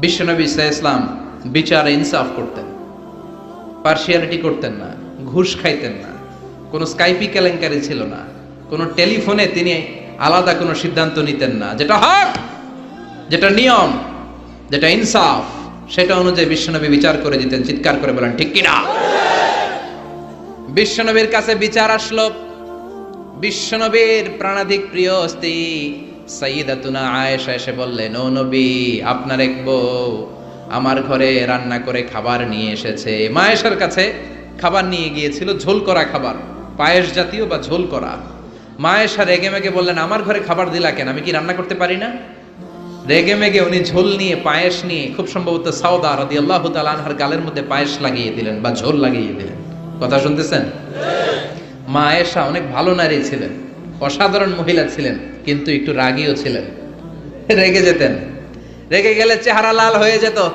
বিশ্বনবী ইসা ইসলাম বিচার ইনসাফ করতেন। পার্সিয়ালিটি করতেন না, ঘুষ খাইতেন না। কোনো স্কাইপি কেলেঙ্কারি ছিল না। কোনো টেলিফোনে তিনি আলাদা কোনো সিদ্ধান্ত নিতেন না। যেটা হক, যেটা নিয়ম, যেটা ইনসাফ, সেটা অনুযায়ী বিশ্বনবী বিচার করে দিতেন। চিৎকার করে বলেন, ঠিক কিনা? বিশ্বনবীর কাছে বিচার আসলো। বিশ্বনবীর প্রাণাধিক প্রিয় স্ত্রী সাইয়্যিদাতুনা আয়েশা এসে বললেন ও নবী, আপনার এক বউ আমার ঘরে রান্না করে খাবার নিয়ে এসেছে। মায়েশার কাছে খাবার নিয়ে গিয়েছিল, ঝোল করা খাবার পায়েস জাতীয় বা ঝোল করা। মায়েশা রেগে মেগে বললেন, আমার ঘরে খাবার দিলা কেন? আমি কি রান্না করতে পারি না? রেগে মেগে উনি ঝোল নিয়ে পায়েস নিয়ে, খুব সম্ভবত সাউদা রাদি আল্লাহ আনহার গালের মধ্যে পায়েস লাগিয়ে দিলেন বা ঝোল লাগিয়ে দিলেন। কথা শুনতেছেন? মা আয়েশা অনেক ভালো নারী ছিলেন, অসাধারণ মহিলা ছিলেন। কিন্তু একটু রাগীও ছিলেন। রেগে যেতেন। রেগে গেলে চেহারা লাল হয়ে যেত।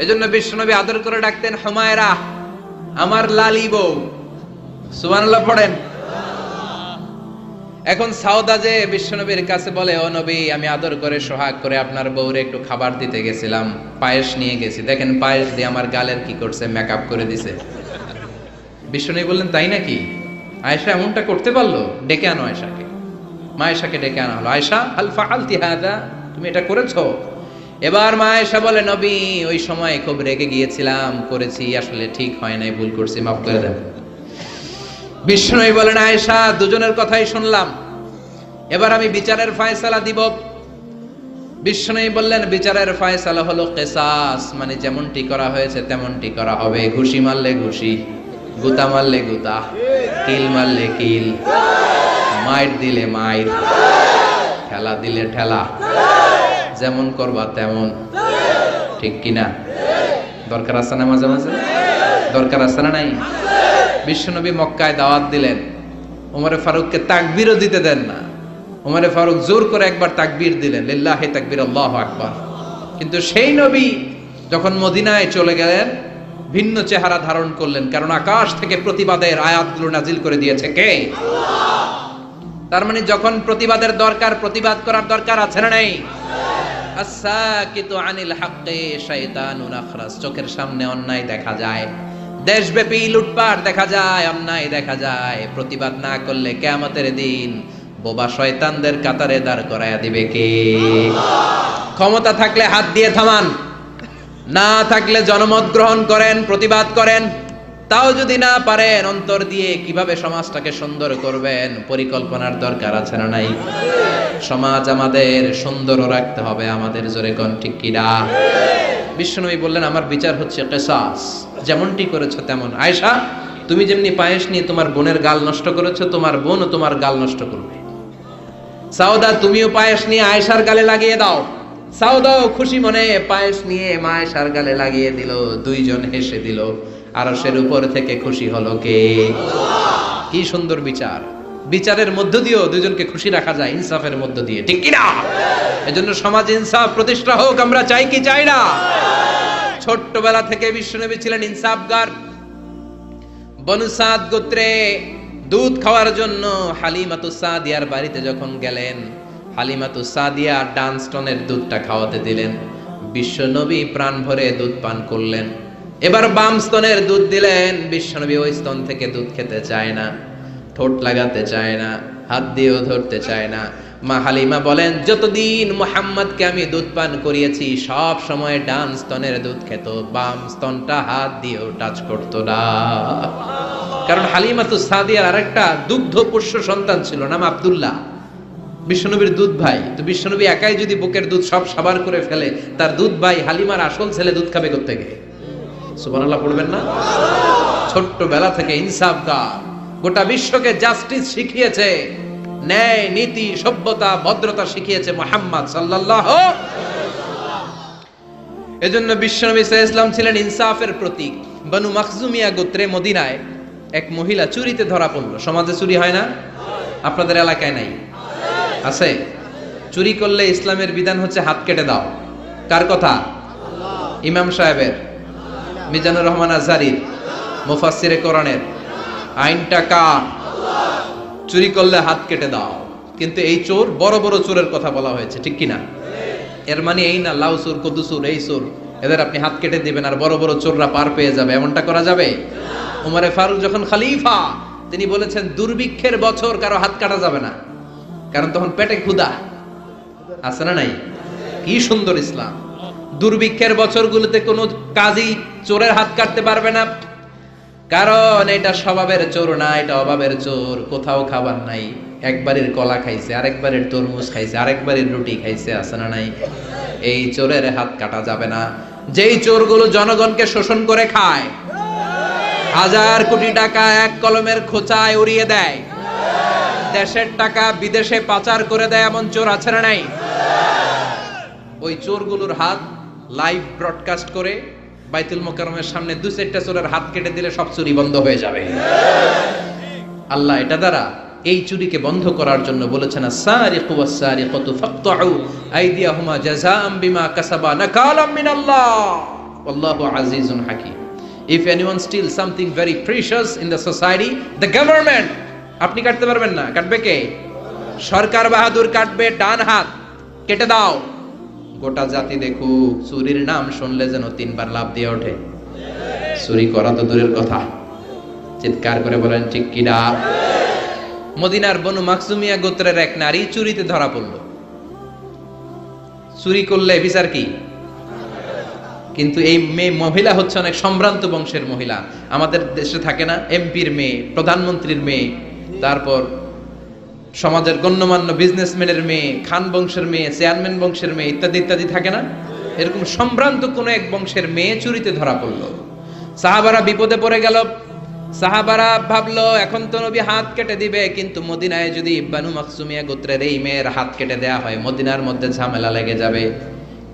এজন্য বিশ্বনবী আদর করে ডাকতেন, হুমায়রা, আমার লালি বউ। সুবহানাল্লাহ পড়েন। এখন সাউদা যে বিশ্বনবীর কাছে বলে, ও নবী, আমি আদর করে, সোহাগ করে আপনার বউরে একটু খাবার দিতে গেছিলাম, পায়েস নিয়ে গেছি। দেখেন পায়েস দিয়ে আমার গালের কি করছে মেকআপ করে দিছে। বিশ্বনবী বললেন, তাই নাকি? আয়েশা এমনটা করতে পারল? ডেকে আনো আয়েশাকে। মা আয়েশাকে ডেকে আনা হলো। আয়েশা, হাল ফাআলতি হাদা? তুমি এটা করেছ? এবার মায়েশা বলে, নবী, ওই সময় খুব রেগে গিয়েছিলাম, করেছি, আসলে ঠিক হয় নাই, ভুল করছি, মাফ করে দেন। বিষ্ণুই বলেন, আয়েশা, দুজনের কথাই শুনলাম। এবার আমি বিচারের ফায়সালা দিব। বিষ্ণুই বললেন, বিচারের ফায়সালা হলো কেসাস মানে যেমনটি করা হয়েছে, তেমনটি করা হবে। ঘুষি মারলে ঘুষি, গুতা মারলে গুতা কিল মারলে কিল মাইর দিলে মাইর। ঠেলা দিলে ঠেলা। যেমন করবা তেমন। ঠিক কিনা? দরকার আছে না মাঝে মাঝে? দরকার আছে না নাই? বিশ্বনবী মক্কায় দাওয়াত দিলেন। ওমরে ফারুককে তাকবীরও দিতে দেন না। ওমরে ফারুক জোর করে একবার তাকবির দিলেন। লিল্লাহি তাকবির, আল্লাহু আকবার। কিন্তু সেই নবী যখন মদিনায় চলে গেলেন, ভিন্ন চেহারা ধারণ করলেন। কারণ আকাশ থেকে প্রতিবাদের আয়াতগুলো নাজিল করে দিয়েছে কে? তার মানে যখন প্রতিবাদের দরকার, প্রতিবাদ করার দরকার আছে না নাই? আসাকিতু আনিল হাক্কি, শাইতানুন আখরাস। চোখের সামনে অন্যায় দেখা যায়। দেশব্যাপী লুটপাট দেখা যায়, অন্যায় দেখা যায়। প্রতিবাদ না করলে কেয়ামতের দিন বোবা শয়তানদের কাতারে দাঁড় করায়া দিবে কে? ক্ষমতা থাকলে হাত দিয়ে থামান। না থাকলে জনমত গ্রহণ করেন, প্রতিবাদ করেন। তাও যদি না পারেন, অন্তর দিয়ে কীভাবে সমাজটাকে সুন্দর করবেন? পরিকল্পনার দরকার আছে না নাই? সমাজ আমাদের সুন্দরও রাখতে হবে, আমাদের জোরে কোন ঠিক কিনা বিশ্বনবী বললেন, আমার বিচার হচ্ছে কেসাস। যেমনটি করেছ তেমন। আয়েশা, তুমি যেমনি পায়েস নিয়ে তোমার বোনের গাল নষ্ট করেছ, তোমার বোনও তোমার গাল নষ্ট করবে। সাউদা তুমিও পায়েস নিয়ে আয়েশার গালে লাগিয়ে দাও। সাউদাও খুশি মনে পায়েস নিয়ে মায়েশার গালে লাগিয়ে দিল, দুইজন হেসে দিল। আর সের উপর থেকে খুশি হলো কে? কি সুন্দর বিচার। বিচারের মধ্য দিয়েও দুজনকে খুশি রাখা যায়, ইনসাফের মধ্য দিয়ে। ঠিক কিনা? এজন্য সমাজ ইনসাফ প্রতিষ্ঠা হোক, আমরা চাই কি চাই না? ছোট্টবেলা থেকে বিশ্বনবী ছিলেন ইনসাফগার। বনু সাদ গোত্রে দুধ খাওয়ার জন্য হালিমাতু সাদিয়ার বাড়িতে যখন গেলেন, হালিমাতু সাদিয়া ডানস্টনের দুধটা খাওয়াতে দিলেন। বিশ্বনবী প্রাণ ভরে দুধ পান করলেন। এবার বাম স্তনের দুধ দিলেন। বিশ্বনবী ওই স্তন থেকে দুধ খেতে চায় না, ঠোঁট লাগাতে চায় না, হাত দিয়েও ধরতে চায় না। মা হালিমা বলেন, যতদিন মোহাম্মদকে আমি দুধ পান করিয়েছি, সব সময় ডান স্তনের দুধ খেত, বাম স্তনটা হাত দিয়েও টাচ করতো না। কারণ হালিমা তো সাদিয়ার আরেকটা দুগ্ধ পোষ্য সন্তান ছিল, নাম আবদুল্লাহ। বিশ্বনবীর দুধ ভাই। তো বিশ্বনবী একাই যদি বুকের দুধ সব সাবার করে ফেলে, তার দুধ ভাই হালিমার আসল ছেলে দুধ খাবে করতে গিয়ে সুবহানাল্লাহ পড়বেন না? ছোট্ট বেলা থেকে ইনসাফ গার গোটা বিশ্বকে জাস্টিস শিখিয়েছে। ন্যায়, নীতি, সভ্যতা, ভদ্রতা শিখিয়েছে মোহাম্মদ সাল্লাল্লাহু এজন্য বিশ্বনবী ইসলাম ছিলেন ইনসাফের প্রতীক। বনু মাখজুমিয়া গোত্রে মদিনায় এক মহিলা চুরিতে ধরা পড়ল। সমাজে চুরি হয় না? আপনাদের এলাকায় নাই? আছে? চুরি করলে ইসলামের বিধান হচ্ছে হাত কেটে দাও। কার কথা? ইমাম সাহেবের। মিজানুর রহমান আজহারির মুফাসসিরে কোরআনের, আইনটা কার? চুরি করলে হাত কেটে দাও। কিন্তু এই চোর বড় বড় চোরের কথা বলা হয়েছে, ঠিক কিনা? এর মানে এই না, লাউ সুর কদু সুর এই সুর এদের আপনি হাত কেটে দিবেন আর বড় বড় চোররা পার পেয়ে যাবে। এমনটা করা যাবে? উমরে ফারুক যখন খালিফা, তিনি বলেছেন, দুর্ভিক্ষের বছর কারও হাত কাটা যাবে না। কারণ তখন পেটে ক্ষুদা আছে না নাই? কি সুন্দর ইসলাম। দুর্ভিক্ষের বছরগুলোতে কোনো কাজই চোরের হাত কাটতে পারবে না। কারণ এটা স্বভাবের চোর না, এটা অভাবের চোর। কোথাও খাবার নাই। একবারের কলা খাইছে, আরেকবারের তরমুজ খাইছে, আরেকবারের রুটি খাইছে, আছে না নাই? এই চোরের হাত কাটা যাবে না। যেই চোরগুলো জনগণকে শোষণ করে খায়, হাজার কোটি টাকা এক কলমের খোঁচায় উড়িয়ে দেয়। দেশের টাকা বিদেশে পাচার করে দেয় এমন চোর আছে না নাই? ওই চোরগুলোর হাত লাইভ ব্রডকাস্ট করে বাইতুল মোকারমের সামনে দু চারটা চোরের হাত কেটে দিলে সব চুরি বন্ধ হয়ে যাবে। আল্লাহ, এটা দ্বারা এই চুরিকে বন্ধ করার জন্য বলেছেন বিমা cassava if steal something in the society the government আপনি কাটতে পারবেন না। কাটবে কে? সরকার বাহাদুর কাটবে, ডান হাত, কেটে দাও। গোটা জাতি দেখুক চুরির নাম শুনলে যেন তিনবার লাভ দিয়ে ওঠে। চুরি করা তো দূরের কথা। চিৎকার করে বলেন, ঠিক মদিনার বনু মাকসুমিয়া গোত্রের এক নারী চুরিতে ধরা পড়ল। চুরি করলে বিচার কি? কিন্তু এই মেয়ে মহিলা হচ্ছে অনেক সম্ভ্রান্ত বংশের মহিলা। আমাদের দেশে থাকে না, এমপির মেয়ে, প্রধানমন্ত্রীর মেয়ে। তারপর সমাজের গণ্যমান্য বিজনেসম্যানের মেয়ে, খান বংশের মেয়ে চেয়ারম্যান বংশের মেয়ে ইত্যাদি ইত্যাদি থাকে না? এরকম সম্ভ্রান্ত কোনো এক বংশের মেয়ে চুরিতে ধরা পড়ল। সাহাবারা বিপদে পড়ে গেল। সাহাবারা ভাবলো, এখন তো নবী হাত কেটে দিবে, কিন্তু মদিনায় যদি ইব্বানু মাকসুমিয়া গোত্রের এই মেয়ের হাত কেটে দেয়া হয়, মদিনার মধ্যে ঝামেলা লেগে যাবে।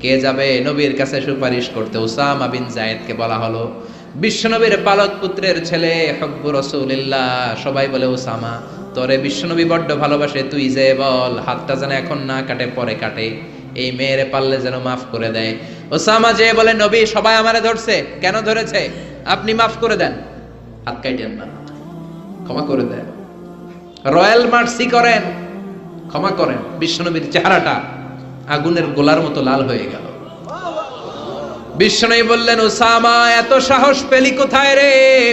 কে যাবে? নবীর কাছে সুপারিশ করতে উসামা বিন জায়েদকে বলা হলো। বিশ্বনবীর পালক পুত্রের ছেলে হব্বু রসুলিল্লাহ, সবাই বলে উসামা তোরে বিশ্বনবী বড্ড ভালোবাসে, তুই যে বল, হাতটা যেন এখন না কাটে, পরে কাটে। এই মেয়েরে পারলে যেন মাফ করে দেয়। ওসামা যে বলে, নবী, সবাই আমারে ধরছে। কেন ধরেছে? আপনি মাফ করে দেন। হাত কাটেন না। ক্ষমা করে দেন। রয়্যাল মার্সি করেন। ক্ষমা করেন। বিশ্বনবীর চেহারাটা আগুনের গোলার মতো লাল হয়ে গেল। বিশ্বনবী বললেন, ওসামা, এত সাহস পেলি কোথায় রে?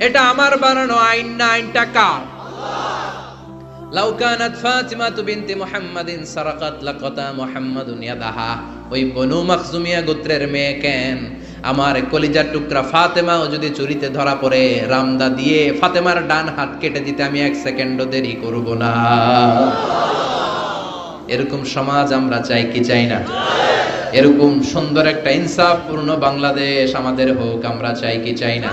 এটা আমার বানানো আইন না, আইনটা কার? লাউ কানাত ফাতিমা বিনতে মুহাম্মাদিন সারাকাত লাকাতা মুহাম্মাদুন ইয়াদাহা। ওই বনু মাখজুমিয়া গোত্রের মেয়ে কেন? আমার কলিজার টুকরা ফাতেমাও যদি চুরিতে ধরা পড়ে, রামদা দিয়ে ফাতেমার ডান হাত কেটে দিতে আমি এক সেকেন্ডও দেরি করব না। এরকম সমাজ আমরা চাই কি চাই না? এরকম সুন্দর একটা ইনসাফপূর্ণ বাংলাদেশ আমাদের হোক, আমরা চাই কি চাই না?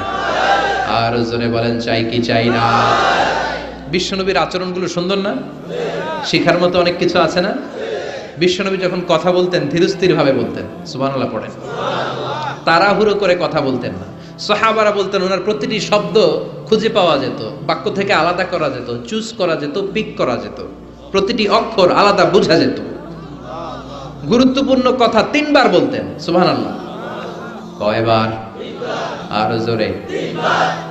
আর জোরে বলেন, চাই কি চাই না? বিশ্বনবীর আচরণগুলো সুন্দর না? শিখার মতো অনেক কিছু আছে না? বিশ্বনবী যখন কথা বলতেন ধীরস্থির ভাবে বলতেন। সুবহানাল্লাহ পড়েন। তাড়াহুড়ো করে কথা বলতেন না। সাহাবারা বলতেন, ওনার প্রতিটি শব্দ খুঁজে পাওয়া যেত, বাক্য থেকে আলাদা করা যেত, চুজ করা যেত পিক করা যেত। প্রতিটি অক্ষর আলাদা বোঝা যেত। গুরুত্বপূর্ণ কথা তিনবার বলতেন, সুবহানাল্লাহ। কয়বার? আর জোরে। তিনবার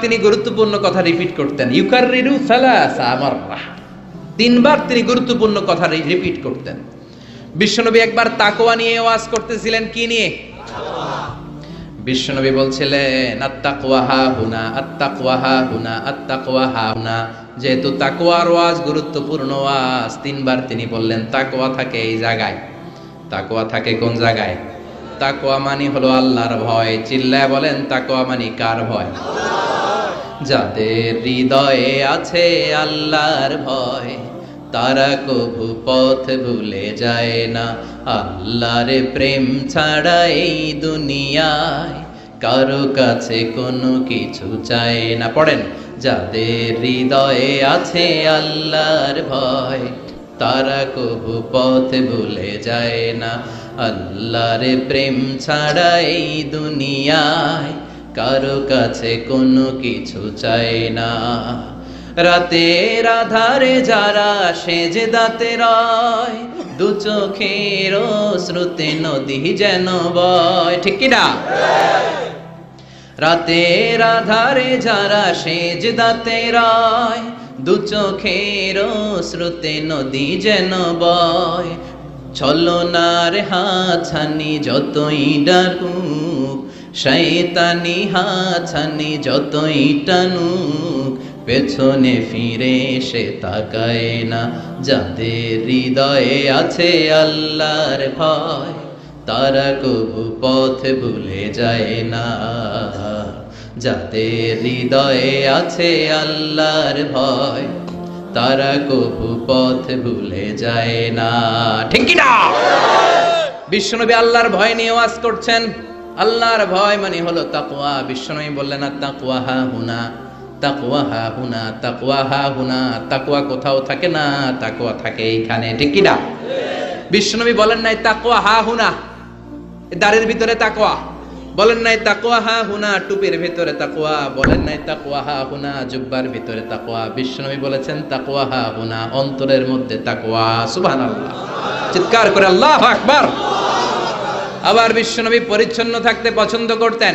তিনি গুরুত্বপূর্ণ কথা রিপিট করতেন। ইউকাররিরু সালাসা তিনবার তিনি গুরুত্বপূর্ণ কথা রিপিট করতেন। বিশ্বনবী একবার তাকোয়া নিয়ে ওয়াজ করতেছিলেন, কি নিয়ে? বিশ্বনবী বলছিলেন, আত্তাকওয়া হা হুনা, আত্তাকওয়া হা হুনা, আত্তাকওয়া হা হুনা। যেহেতু তাকওয়ার ওয়াজ গুরুত্বপূর্ণ ওয়াজ, তিনবার তিনি বললেন, তাকওয়া থাকে এই জায়গায়। তাকওয়া থাকে কোন জায়গায়? তাকওয়া মানি হলো আল্লাহর ভয়। চিল্লায় বলেন তাকওয়া মানি কার ভয়? যাদের হৃদয়ে আছে আল্লাহর ভয়, তারা কবু পথ ভুলে যায় না। আল্লাহর প্রেম ছাড়া এই দুনিয়ায় কারও কাছে কোনো কিছু চায় না। পড়েন, যাদের হৃদয়ে আছে আল্লাহর ভয়, তারা কবু পথ ভুলে যায় না। আল্লাহর প্রেম ছাড়া এই দুনিয়ায় কারও কাছে কোনো কিছু চায় না। রাতের আধারে যারা সেজে দাতে রয়, দু চোখের শ্রুতে নদী যেন বয়। ঠিক কিনা রাতের আধারে যারা সেজ দাতে রয়, দু চোখের শ্রুতে নদী যেন বয়। ছলনার হাছানি, যতই ডাকুক শৈতানি হাছানি, যতই টানুক, পেছনে ফিরে সে তাকায় না। যাদের হৃদয়ে আছে আল্লাহর ভয়, তারা কবু পথ ভুলে যায় না। যাদের হৃদয়ে আছে আল্লাহর ভয় তারা কবু পথ ভুলে যায় না। ঠিক কি না আল্লাহর ভয় নিয়ে ওয়াজ করছেন। আল্লাহর ভয় মানে হলো তাকওয়া। বিশ্বনবী বললেন, আর তাকওয়া হা হুনা, তাকওয়া হা হুনা, তাকওয়া হা হুনা, তাকওয়া কোথাও থাকে না, তাকওয়া থাকে এইখানে। ঠিক কি না বলেন নাই, তাকওয়া হা হুনা দাড়ির ভিতরে তাকওয়া। বলেন নাই তাকওয়া হা হুনা, টুপির ভিতরে তাকওয়া। বলেন নাই তাকওয়া হা হুনা, জুব্বার ভিতরে তাকওয়া। বিশ্বনবী বলেছেন, তাকওয়া হা হুনা, অন্তরের মধ্যে তাকওয়া। সুবহানাল্লাহ। চিৎকার করে আল্লাহু আকবার। আবার বিশ্বনবী পরিচ্ছন্ন থাকতে পছন্দ করতেন।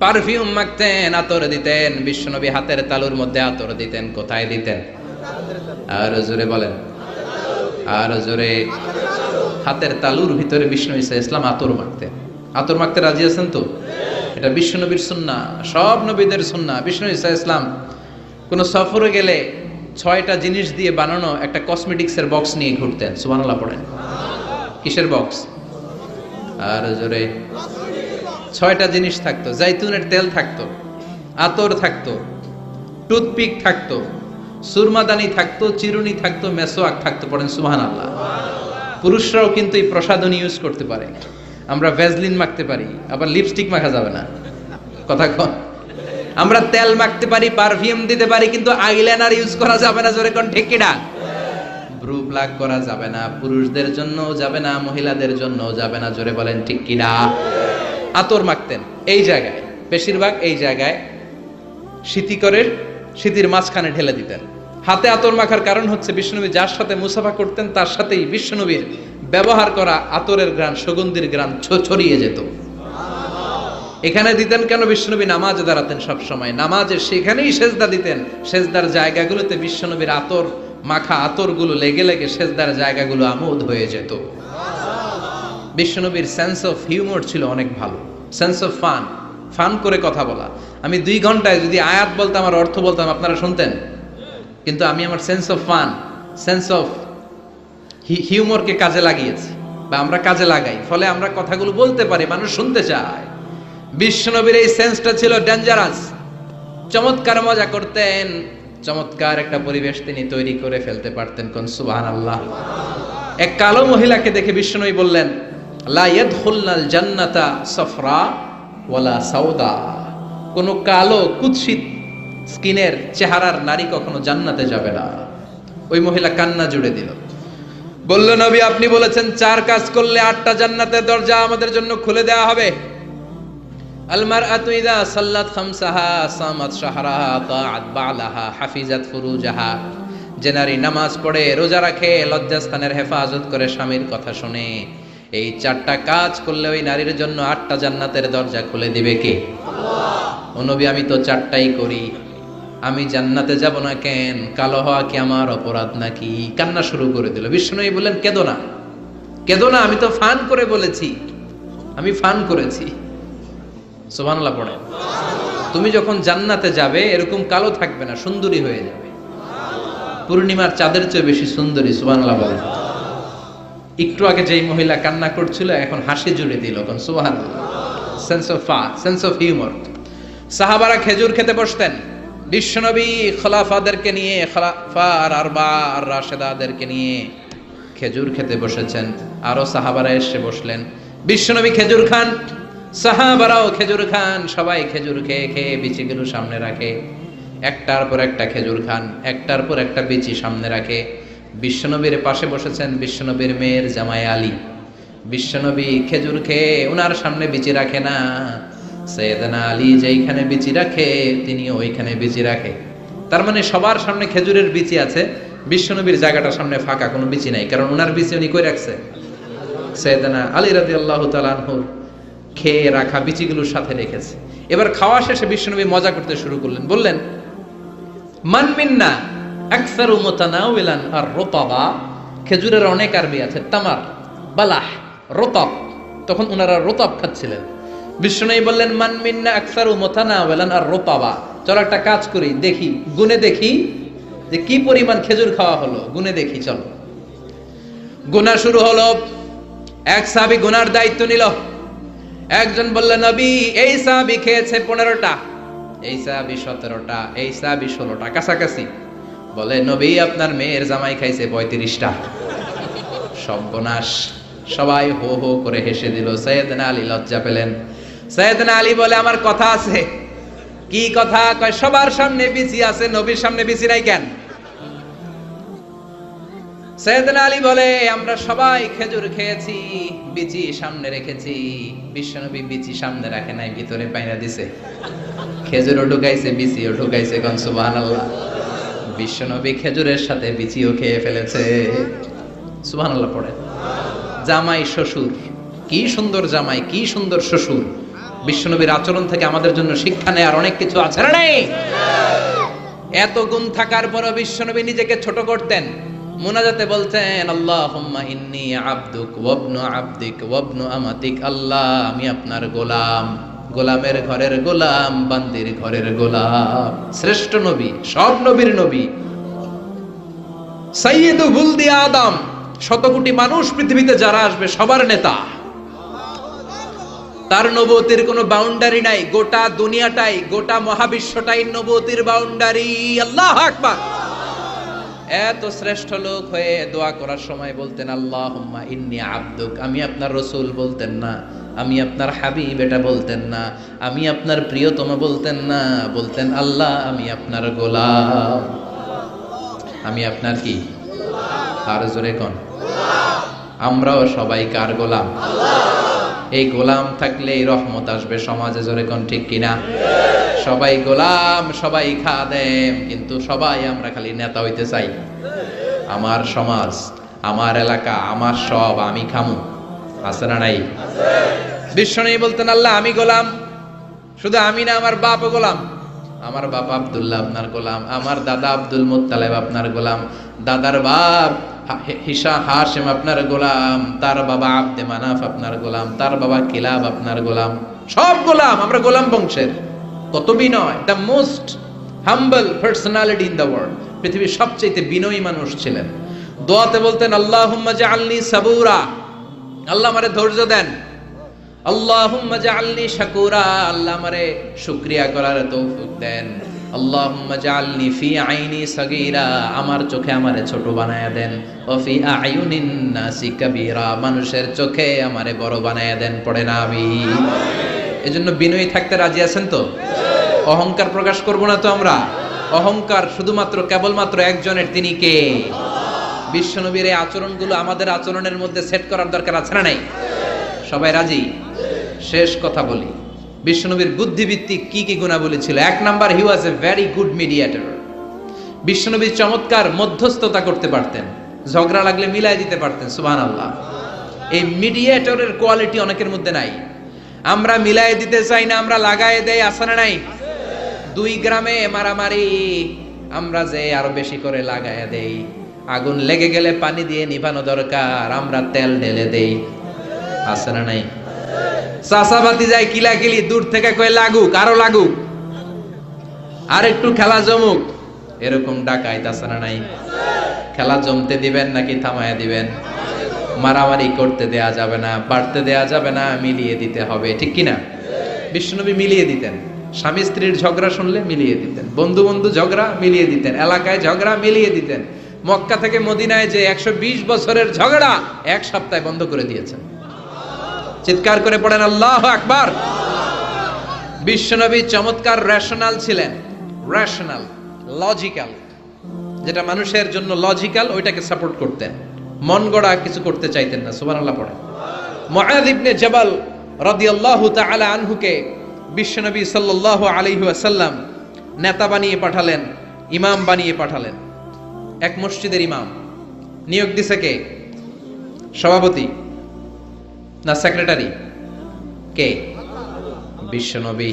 পারফিউম মাখতেন, আতর দিতেন। বিশ্বনবী হাতের তালুর মধ্যে আতর দিতেন, কোথায় দিতেন? আর জোরে বলেন। আর জোরে। হাতের তালুর ভিতরে বিষ্ণু ইসা ইসলাম আতর মাখতেন। আতর মাখতে রাজি আছেন তো? এটা বিশ্বনবীর সুন্না, সব নবীদের সুন্না। বিষ্ণু ইসা ইসলাম, কোনো সফরে গেলে ছয়টা জিনিস দিয়ে বানানো একটা কসমেটিক্সের বক্স নিয়ে ঘুরতেন। সুবহানাল্লাহ পড়েন। কিসের বক্স? আর জোরে। ছয়টা জিনিস থাকতো। জাইতুনের তেল থাকতো, আতর থাকতো, টুথপিক থাকতো, সুরমাদানি থাকতো, চিরুনি থাকতো, মেসোয়াক থাকতো, পড়েন সুহান আল্লাহ পুরুষরাও কিন্তু এই প্রসাধনী ইউজ করতে পারে। আমরা ভ্যাজলিন মাখতে পারি, আবার লিপস্টিক মাখা যাবে না। কথা কন। আমরা তেল মাখতে পারি পারফিউম দিতে পারি, কিন্তু আইলাইনার ইউজ করা যাবে না, জোরে কোন, ঠিক কিনা ব্রু প্লাগ করা যাবে না, পুরুষদের জন্য যাবে না, মহিলাদের জন্য যাবে না, জোরে বলেন, ঠিক কিনা আতর মাখতেন, এই জায়গায়, বেশিরভাগ এই জায়গায় শীতিকরের শীতির মাঝখানে ঢেলে দিতেন। হাতে আতর মাখার কারণ হচ্ছে বিষ্ণুনবী যার সাথে মুসাফা করতেন, তার সাথেই বিষ্ণুনবীর ব্যবহার করা আতরের গ্রান সুগন্ধির গ্রান ছ- ছড়িয়ে যেত। এখানে দিতেন কেন বিষ্ণুনবী নামাজে দাঁড়াতেন সব সময় নামাজে সেখানেই সেজদা দিতেন। সেজদার জায়গাগুলোতে বিশ্বনবীর আতর, মাখা আতরগুলো লেগে লেগে সেজদার জায়গাগুলো আমোদ হয়ে যেত। বিশ্বনবীর সেন্স অফ হিউমর ছিল অনেক ভালো। সেন্স অফ ফান ফান করে কথা বলা। আমি দুই ঘন্টায় যদি আয়াত বলতাম আর অর্থ বলতাম, আপনারা শুনতেন? কিন্তু আমি আমার sense of fun sense of হিউমরকে কাজে লাগিয়েছি বা আমরা কাজে লাগাই। ফলে আমরা কথাগুলো বলতে পারি, মানুষ শুনতে চায়। বিশ্বনবীর এই সেন্সটা ছিল ডেঞ্জারাস চমৎকার মজা করতেন, চমৎকার একটা পরিবেশ তিনি তৈরি করে ফেলতে পারতেন কোন সুবাহান আল্লাহ এক কালো মহিলাকে দেখে বিষ্ণুই বললেন, লা ইয়াদখুলনাল জান্নাতা সফরা ওয়ালা সাউদা। কোন কালো, কুৎসিত স্কিনের চেহারার নারী কখনো জান্নাতে যাবে না। ওই মহিলা কান্না জুড়ে দিল। বলল, নবী, আপনি বলেছেন চার কাজ করলে আটটা জান্নাতের দরজা আমাদের জন্য খুলে দেওয়া হবে। আলমারআতু ইযা সাল্লাত খামসাহা সামাত শাহরাহা তাআত বালাহা হাফিজাত ফুরুজাহা। যে নারী নামাজ পড়ে, রোজা রাখে, লজ্জাস্থানের হেফাজত করে স্বামীর কথা শুনে। এই চারটা কাজ করলে ওই নারীর জন্য আটটা জান্নাতের দরজা খুলে দিবে কে? নবী, আমি তো চারটাই করি। আমি জান্নাতে যাব না কেন? কালো হওয়া কি আমার অপরাধ নাকি? কান্না শুরু করে দিল। বিষ্ণুই বললেন, কেদো না। কেদো না, আমি তো ফান করে বলেছি। আমি ফান করেছি। সুবহানাল্লাহ পড়ে তুমি যখন জান্নাতে যাবে, এরকম কালো থাকবে না, সুন্দরী হয়ে যাবে। পূর্ণিমার চাঁদের চেয়ে বেশি সুন্দরী, সুবহানাল্লাহ বলে একটু আগে যেই মহিলা কান্না করছিল, এখন হাসি জুড়ে দিল, এখন সুবহানাল্লাহ। Sense of fun sense of humour সাহাবারা খেজুর খেতে বসতেন। বিশ্বনবী খলাফাদেরকে নিয়ে খলাফা আর আর রাশেদাদেরকে নিয়ে খেজুর খেতে বসেছেন। আরও সাহাবারা এসে বসলেন। বিশ্বনবী খেজুর খান, সাহাবারাও খেজুর খান, সবাই খেজুর খেয়ে খেয়ে বিচিগুলো সামনে রাখে। একটার পর একটা খেজুর খান, একটার পর একটা বিচি সামনে রাখে। বিশ্বনবীর পাশে বসেছেন বিশ্বনবীর মেয়ের জামাই আলী। বিশ্বনবী খেজুর খেয়ে ওনার সামনে বিচি রাখে না। সৈয়দনা আলী যেইখানে বিচি রাখে তিনি ওইখানে বিচি রাখে। তার মানে সবার সামনে খেজুরের বিচি আছে, বিশ্বনবীর জায়গাটার সামনে ফাঁকা, কোনো বিচি নাই। কারণ ওনার বিচি উনি কই রাখছে? সৈয়দনা আলী রাজি আল্লাহ তালানহুর খেয়ে রাখা বিচিগুলোর সাথে রেখেছে। এবার খাওয়া শেষে বিশ্বনবী মজা করতে শুরু করলেন। বললেন, মান মিন্না আকসারু মুতানাউইলান আর রুতাবা। খেজুরের অনেক আরবি আছে, তামার, বালাহ, রোতব। তখন ওনারা রোতব খাচ্ছিলেন। বিষ্ণুনাই বললেন, মান মিন্না আকসারু মোথানা ওয়ালান আর রোপাবা চলো একটা কাজ করি, দেখি, গুনে দেখি যে কি পরিমাণ খেজুর খাওয়া হলো। গুনে দেখি, চলো। গুনা শুরু হলো, এক সাহাবি গুনার দায়িত্ব নিল। একজন বলল, নবী, এই সাহাবি খেয়েছে পনেরোটা। এই সাহাবি সতেরোটা, এই সাহাবি ষোলোটা। কাছাকাছি। বলে, নবী, আপনার মেয়ের জামাই খাইছে পঁয়ত্রিশটা। সব সর্বনাশ। সবাই হো হো করে হেসে দিল। সৈয়দনা আলী লজ্জা পেলেন। সৈয়দনা আলী বলে, আমার কথা আছে। কি কথা? কয়, সবার সামনে বিচি আছে, নবীর সামনে বিচি নাই কেন? সৈয়দনা আলী বলে, আমরা সবাই খেজুর খেয়েছি, বিচি সামনে রেখেছি। বিশ্বনবী বিচি সামনে রাখে নাই, ভিতরে পাইনা দিছে। খেজুরও ঢুকাইছে, বিচিও ঢুকাইছে, কন সুবহানাল্লাহ। বিশ্বনবী খেজুরের সাথে বিচিও খেয়ে ফেলেছে। সুবহানাল্লাহ পড়ে জামাই শ্বশুর, কি সুন্দর জামাই, কি সুন্দর শ্বশুর। বিশ্বনবীর আচরণ থেকে আমাদের জন্য শিক্ষা নেয়ার অনেক কিছু আছে নেই? এত গুণ থাকার পরও বিশ্বনবী নিজেকে ছোট করতেন। মুনাজাতে বলতেন, আল্লাহুম্মা ইন্নি আবদুক ওয়াবনু আবদিক ওয়াবনু আমাতিক। আল্লাহ, আমি আপনার গোলাম। গোলামের ঘরের গোলাম, বান্দির ঘরের গোলাম। শ্রেষ্ঠ নবী, সব নবীর নবী। সাইয়্যিদু বুলদি আদম শত কোটি মানুষ পৃথিবীতে যারা আসবে, সবার নেতা। তার নবতির কোনো বাউন্ডারি নাই, গোটা দুনিয়াটাই, গোটা মহাবিশ্বটাই নবতির বাউন্ডারি আল্লাহ আকবার। এত শ্রেষ্ঠ লোক হয়ে দোয়া করার সময় বলতেন আল্লাহ ইন্নি আব্দুক। আমি আপনার রসুল বলতেন না, আমি আপনার হাবিব এটা বলতেন না, আমি আপনার প্রিয়তম বলতেন না, বলতেন, আল্লাহ, আমি আপনার গোলাম। আমি আপনার কি? আর জোরে কন? আমরাও সবাই কার গোলাম? এই গোলাম থাকলে এই রহমত আসবে, সমাজে জোরে কোন ঠিক কিনা? সবাই গোলাম, সবাই খাদেম, কিন্তু সবাই আমরা খালি নেতা হইতে চাই। আমার সমাজ, আমার এলাকা, আমার সব আমি খামু। আছে না নাই? বিশ্ব নেই বলতেন, আল্লাহ, আমি গোলাম। শুধু আমি না, আমার বাপও গোলাম। আমার বাপ আব্দুল্লাহ আপনার গোলাম, আমার দাদা আব্দুল মুত্তালেব আপনার গোলাম। দাদার বাপ হিসা হাসেম আপনার গোলাম, তার বাবা আব্দে মানাফ আপনার গোলাম, তার বাবা কিলাব আপনার গোলাম, সব গোলাম, আমরা গোলাম বংশের। কত বিনয় the most humble personality in the world পৃথিবীর সবচেয়ে বিনয়ী মানুষ ছিলেন। দোয়াতে বলতেন, আল্লাহুম্মা জাআলনি সাবুরা। আল্লাহ আমারে ধৈর্য দেন। আল্লাহুম্মা জাআলনি শাকুরা। আল্লাহ আমারে শুকরিয়া করার তৌফিক দেন। আল্লাহুম্মা জাআলনি ফি আইনি সাগীরা আমার চোখে আমারে ছোট বানায়া দেন। ও ফি আয়ুনিন নাসি কাবীরা মানুষের চোখে আমারে বড় বানায়া দেন পড়ে না আমি এজন্য বিনয়ী থাকতে রাজি আছেন তো? অহংকার প্রকাশ করব না তো আমরা? অহংকার শুধুমাত্র কেবলমাত্র একজনের তিনি কে? বিশ্বনবীর এই আচরণগুলো আমাদের আচরণের মধ্যে সেট করার দরকার আছে না নাই? সবাই রাজি? শেষ কথা বলি। বিশ্বনবীর বুদ্ধিভিত্তিক কি কি গুণাবলী ছিল? এক number he was a very good mediator বিশ্বনবীর চমৎকার মধ্যস্থতা করতে পারতেন। ঝগড়া লাগলে মিলাই দিতে পারতেন সুবহান আল্লাহ এই মিডিয়েটরের কোয়ালিটি অনেকের মধ্যে নাই। আমরা মিলাই দিতে চাই না, আমরা লাগাই দেই আসে না নাই? দুই গ্রামে মারামারি, আমরা যে আরও বেশি করে লাগায় দেই। আগুন লেগে গেলে পানি দিয়ে নিভানো দরকার, আমরা তেল ঢেলে দেই। আছে না নাই? চাষাবাতি যায় কিলাকিলি দূর থেকে কয়ে লাগুক, আরও লাগুক। আর একটু খেলা জমুক। এরকম ডাকাইত আছে না নাই? খেলা জমতে দিবেন নাকি থামায়া দিবেন? মারামারি করতে দেয়া যাবে না, বাড়তে দেয়া যাবে না, মিলিয়ে দিতে হবে, ঠিক কিনা? বিষ্ণুনবী মিলিয়ে দিতেন। স্বামী স্ত্রীর ঝগড়া শুনলে মিলিয়ে দিতেন। বন্ধু বন্ধু ঝগড়া মিলিয়ে দিতেন। এলাকায় ঝগড়া মিলিয়ে দিতেন। মক্কা থেকে মদিনায় যে একশো বিশ বছরের ঝগড়া এক সপ্তাহে বন্ধ করে দিয়েছেন। চিৎকার করে পড়েন, আল্লাহ আকবার! বিশ্বনবী চমৎকার রেশনাল ছিলেন রেশনাল লজিক্যাল যেটা মানুষের জন্য লজিক্যাল ওইটাকে সাপোর্ট করতেন। মন গড়া কিছু করতে চাইতেন না, সুবহানাল্লাহ পড়েন। মুআয ইবনে জাবাল রাদিয়াল্লাহু তাআলা আনহুকে বিশ্বনবী সাল্লাল্লাহু আলাইহি ওয়াসাল্লাম নেতা বানিয়ে পাঠালেন, ইমাম বানিয়ে পাঠালেন। এক মসজিদের ইমাম। নিয়োগ দিছে কে? সভাপতি। না সেক্রেটারি কে? বিশ্বনবী।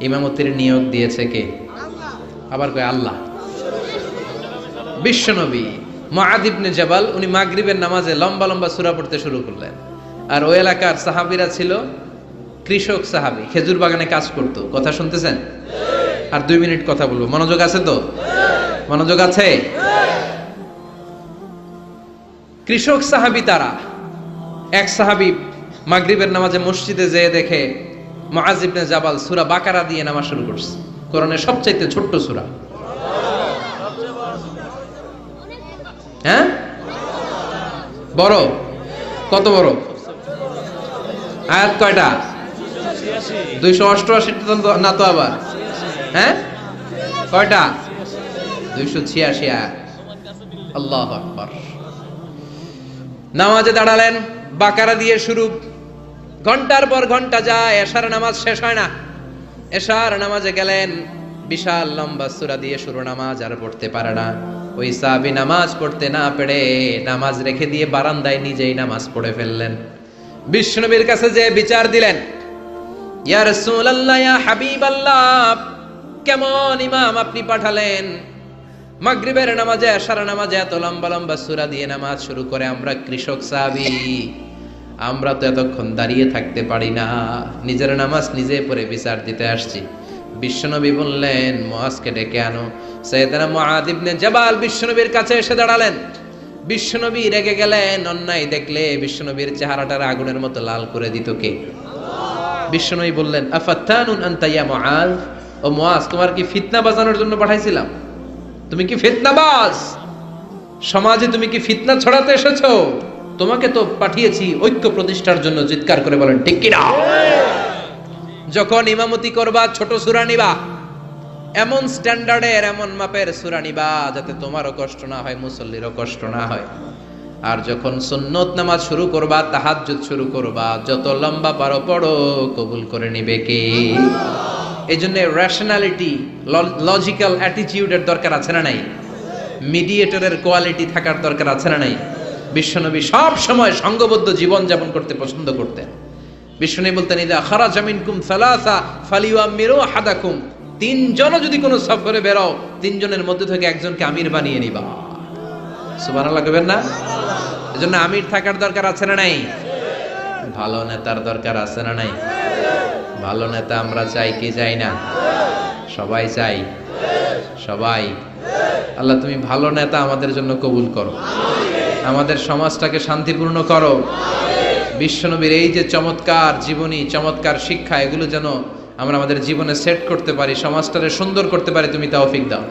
ইমামতির নিয়োগ দিয়েছে কে? আবার কয় আল্লাহ। বিশ্বনবী। মাহাদিবনে জবাল, উনি মাগরিবের নামাজে লম্বা লম্বা সুরা পড়তে শুরু করলেন। আর ওই এলাকার সাহাবিরা ছিল কৃষক সাহাবি, খেজুর বাগানে কাজ করতো। কথা শুনতেছেন? আর দুই মিনিট কথা বলব। মনোযোগ আছে তো? মনোযোগ আছে? কৃষক সাহাবি তারা এক সাহাবি মাগরিবের নামাজে মসজিদে যেয়ে দেখে মহাজিবনে জাবাল সুরা বাকারা দিয়ে নামাজ শুরু করছে। কোরআনের সবচাইতে ছোট্ট সুরা। হ্যাঁ? বড়? কত বড়? আয়াত কয়টা? দুইশো অষ্টআশি না তো আবার? হ্যাঁ? কয়টা? দুইশো ছিয়াশি আয়াত। আল্লাহ নামাজে দাঁড়ালেন। বাকারা দিয়ে শুরু। ঘণ্টার পর ঘণ্টা যায়, এশার নামাজ শেষ হয় না। এশার নামাজে গেলেন, বিশাল লম্বা সুরা দিয়ে শুরু নামাজ আর পড়তে পারে না। ওই সাহাবি নামাজ পড়তে না পেরে নামাজ রেখে দিয়ে বারান্দায় নিজেই নামাজ পড়ে ফেললেন। বিষ্ণুবীর কাছে যে বিচার দিলেন, ইয়া রাসূলুল্লাহ, ইয়া হাবিবাল্লাহ, কেমন ইমাম আপনি পাঠালেন? মাগরিবের নামাজে আশার নামাজে এত লম্বা লম্বা সুরা দিয়ে নামাজ শুরু করে আমরা কৃষক সাহাবি। আমরা তো এতক্ষণ দাঁড়িয়ে থাকতে পারি না। নিজের নামাজ নিজে পড়ে বিচার দিতে আসছি। বিশ্বনবী বললেন, মহাজকে ডেকে আনো। সৈয়দনা মুআদ ইবনে জাবাল বিশ্বনবীর কাছে এসে দাঁড়ালেন। বিশ্বনবী রেগে গেলেন, অন্যায় দেখলে বিশ্বনবীর চেহারাটার আগুনের মতো লাল করে দিত কে? বিশ্বনবী বললেন, আফাত্তানুন আনতা ইয়া মুআজ ও মহাজ তোমার কি ফিতনা বাজানোর জন্য পাঠাইছিলাম? তুমি কি ফিতনাবাজ? সমাজে তুমি কি ফিতনা ছড়াতে এসেছ? তোমাকে তো পাঠিয়েছি ঐক্য প্রতিষ্ঠার জন্য চিৎকার করে বলেন, ঠিক কিনা? যখন ইমামতি করবা, ছোট সুরা নিবা। এমন স্ট্যান্ডার্ডের, এমন মাপের সুরা নিবা, যাতে তোমারও কষ্ট না হয়, মুসল্লিরও কষ্ট না হয়। আর যখন সুন্নত নামাজ শুরু করবা, তাহাজ্জুদ শুরু করবা, যত লম্বা পারো পড়ো, কবুল করে নিবে কে? এই জন্য রেশনালিটি লজিক্যাল অ্যাটিটিউডের দরকার আছে না নাই? মিডিয়েটরের কোয়ালিটি থাকার দরকার আছে না নাই? বিশ্বনবী সব সময় সঙ্গবদ্ধ জীবন যাপন করতে পছন্দ করতেন। বিশ্বনবী বলতেন, ইদা খারা জামিন কুম সালাসা ফালিওয়া মেরো হাদাকুম তিনজনও যদি কোনো সফরে বেরো তিনজনের মধ্যে থেকে একজনকে আমির বানিয়ে নিবা। সুবহানাল্লাহ কইবেন না? এজন্য আমির থাকার দরকার আছে না নাই? ভালো নেতার দরকার আছে না নাই? ভালো নেতা আমরা চাই, কি চাই না? সবাই চাই। সবাই। আল্লাহ তুমি ভালো নেতা আমাদের জন্য কবুল করো। আমাদের সমাজটাকে শান্তিপূর্ণ করো। বিশ্বনবীর এই যে চমৎকার জীবনী, চমৎকার শিক্ষা, এগুলো যেন আমরা আমাদের জীবনে সেট করতে পারি সমাজটাকে সুন্দর করতে পারি, তুমি তৌফিক দাও।